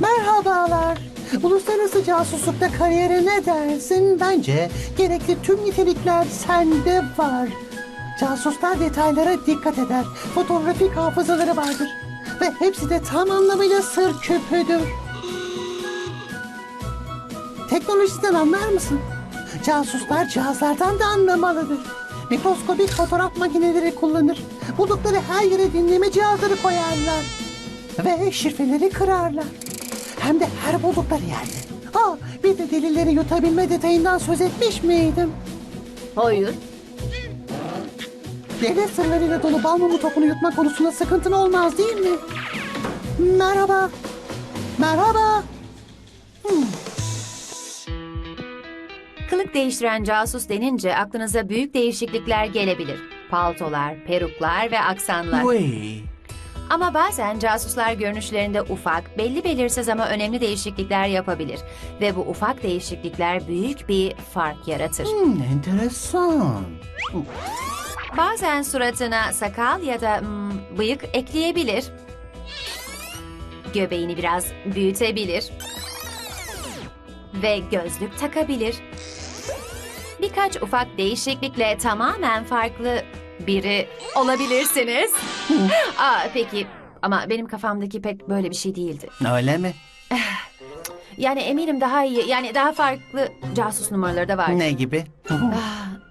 Merhabalar. Uluslararası casuslukta kariyere ne dersin? Bence gerekli tüm nitelikler sende var. Casuslar detaylara dikkat eder. Fotoğrafik hafızaları vardır. Ve hepsi de tam anlamıyla sır küpüdür. Teknolojiden anlar mısın? Casuslar cihazlardan da anlamalıdır. Mikroskobik fotoğraf makineleri kullanır. Buldukları her yere dinleme cihazları koyarlar. Ve şifreleri kırarlar. Hem de her buldukları yerde. Aa, bir de delilleri yutabilme detayından söz etmiş miydim? Hayır. Devlet sırlarıyla dolu bal mumu topunu yutma konusunda sıkıntın olmaz değil mi? Merhaba. Merhaba. Kılık değiştiren casus denince aklınıza büyük değişiklikler gelebilir. Paltolar, peruklar ve aksanlar. Vay. Ama bazen casuslar görünüşlerinde ufak, belli belirsiz ama önemli değişiklikler yapabilir. Ve bu ufak değişiklikler büyük bir fark yaratır. Hmm, enteresan. Bazen suratına sakal ya da hmm, bıyık ekleyebilir. Göbeğini biraz büyütebilir. Ve gözlük takabilir. Birkaç ufak değişiklikle tamamen farklı biri olabilirsiniz. Aa, peki ama benim kafamdaki pek böyle bir şey değildi. Öyle mi? Yani eminim daha iyi, yani daha farklı casus numaraları da var. Ne gibi? Ah,